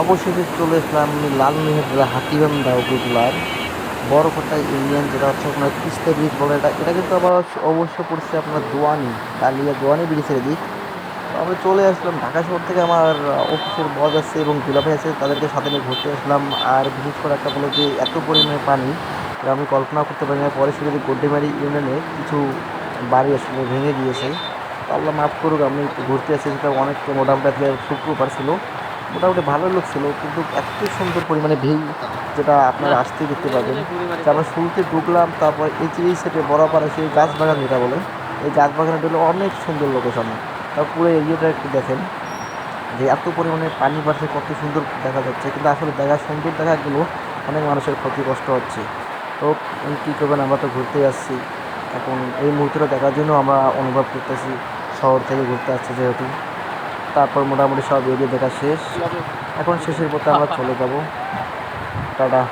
অবশেষে চলে এসলাম আমি লালমিহির জেলা হাতিবান্ধা উপজেলার বড়কোটা ইউনিয়ন, যেটা হচ্ছে আপনার তিস্তা ব্রিজ বলে। এটা এটা কিন্তু আবার অবশ্য পড়ছে আপনার দোয়ানি, কালিয়া দোয়ানি ব্রিজের দিক তো আমরা চলে আসলাম ঢাকা শহর থেকে আমার অফিসের বস আছে এবং দুলাভাই আছে, তাদেরকে সাথে নিয়ে ঘুরতে আসলাম। আর বিশেষ করে একটা বলে যে এত পরিমাণে পানি আমি কল্পনা করতে পারি না। পরে শুধু গোড্ডেমারি ইউনিয়নে কিছু বাড়ি আসলে ভেঙে গিয়েছে। আল্লাহ মাফ করুক, আমি ঘুরতে আসছি সেটা অনেক মোটামুটি শুক্রবার ছিল। মোটামুটি ভালো লোক ছিল, কিন্তু এত সুন্দর পরিমাণে ভিউ যেটা আপনারা আসতেই দেখতে পাবেন আমরা শুরুতে ঢুকলাম, তারপর এই যে এই সেটে বরাবর সেই গাছ বাগান যেটা বলে এই গাছ বাগানে ঢুকলে অনেক সুন্দর লোকেশন তার পুরো এরিয়াটা একটু দেখেন, যে এত পরিমাণে পানি বাড়ছে, কত সুন্দর দেখা যাচ্ছে, কিন্তু আসলে দেখা, সুন্দর দেখাগুলো অনেক মানুষের ক্ষতি কষ্ট হচ্ছে। তো কী করবেন, আমরা তো ঘুরতে আসছি এখন এই মুহূর্তটা দেখার জন্য আমরা অনুভব করতেছি, শহর থেকে ঘুরতে আসছি যেহেতু। তারপর মোটামুটি সব ভিডিও দেখা শেষ। এখন শেষের পথে আমরা চলে যাব। টাটা।